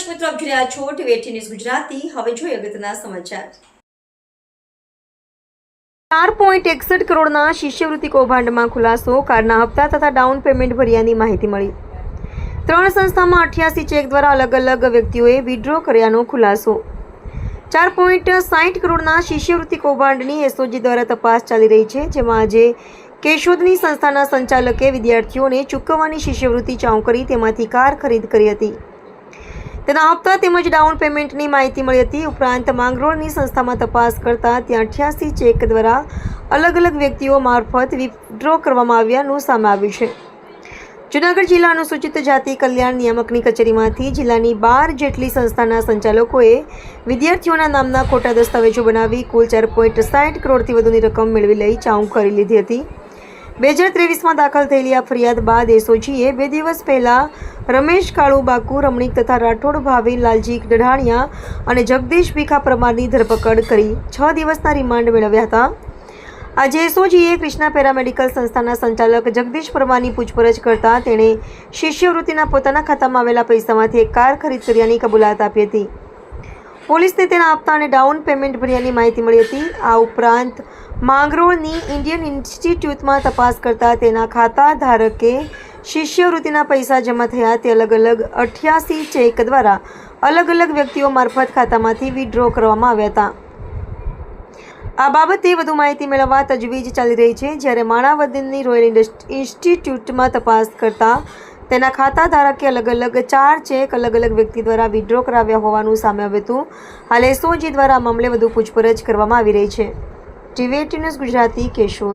દર્શક મિત્રો આપ રહ્યા છો ટીવી ન્યૂઝ ગુજરાતી. હવે જોઈએ અગત્યના સમાચાર. ચાર પોઈન્ટ એકસઠ કરોડના શિષ્યવૃત્તિ કૌભાંડમાં ખુલાસો, કારના હપ્તા તથા ડાઉન પેમેન્ટ ભર્યાની માહિતી મળી. ત્રણ સંસ્થામાં અઠ્યાસી ચેક દ્વારા અલગ અલગ વ્યક્તિઓએ વિડ્રો કર્યાનો ખુલાસો. ચાર પોઈન્ટ સાહીઠ કરોડના શિષ્યવૃત્તિ કૌભાંડની એસઓજી દ્વારા તપાસ ચાલી રહી છે, જેમાં આજે કેશોદની સંસ્થાના સંચાલકે વિદ્યાર્થીઓને ચૂકવવાની શિષ્યવૃત્તિ ચાઉ કરી તેમાંથી કાર ખરીદ કરી હતી. તેના હપ્તા તેમજ ડાઉન પેમેન્ટની માહિતી મળી હતી. ઉપરાંત માંગરોળની સંસ્થામાં તપાસ કરતા ત્યાં અઠ્યાસી ચેક દ્વારા અલગ અલગ વ્યક્તિઓ મારફત વિથડ્રો કરવામાં આવ્યાનું સામે આવ્યું છે. જુનાગઢ જિલ્લા અનુસૂચિત જાતિ કલ્યાણ નિયામકની કચેરીમાંથી જિલ્લાની બાર જેટલી સંસ્થાના સંચાલકોએ વિદ્યાર્થીઓના નામના ખોટા દસ્તાવેજો બનાવી કુલ ચાર પોઈન્ટ સાઠ કરોડથી વધુની રકમ મેળવી લઈ ચાઉં કરી લીધી હતી. બે હજાર ત્રેવીસમાં દાખલ થયેલી આ ફરિયાદ બાદ એસઓજીએ બે દિવસ પહેલાં રમેશ કાળુ બાકુ, રમણીક તથા રાઠોડ ભાવી લાલજી ડઢાણિયા અને જગદીશ ભીખા પરમારની ધરપકડ કરી છ દિવસના રિમાન્ડ મેળવ્યા હતા. આજે એસઓજીએ કૃષ્ણા પેરામેડિકલ સંસ્થાના સંચાલક જગદીશ પરમારની પૂછપરછ કરતા તેણે શિષ્યવૃત્તિના પોતાના ખાતામાં આવેલા પૈસામાંથી એક કાર ખરીદ કર્યાની કબૂલાત આપી હતી. પોલીસને તેના આપતા અને ડાઉન પેમેન્ટ ભર્યાની માહિતી મળી હતી. આ ઉપરાંત માંગરોળની ઇન્ડિયન ઇન્સ્ટિટ્યૂટમાં તપાસ કરતા તેના ખાતા ધારકે શિષ્યવૃત્તિના પૈસા જમા થયા તે અલગ અલગ અઠ્યાસી ચેક દ્વારા અલગ અલગ વ્યક્તિઓ મારફત ખાતામાંથી વિડ્રો કરવામાં આવ્યા હતા. આ બાબતે વધુ માહિતી મેળવવા તજવીજ ચાલી રહી છે. જ્યારે માણાવદનની રોયલ ઇન્સ્ટિટ્યૂટમાં તપાસ કરતા તેના ખાતા ધારકે અલગ અલગ ચાર ચેક અલગ અલગ વ્યક્તિ દ્વારા વિડ્રો કરાવ્યા હોવાનું સામે આવ્યું હતું. હાલ એસઓજી દ્વારા મામલે વધુ પૂછપરછ કરવામાં આવી રહી છે. TV news Gujarati Keshod.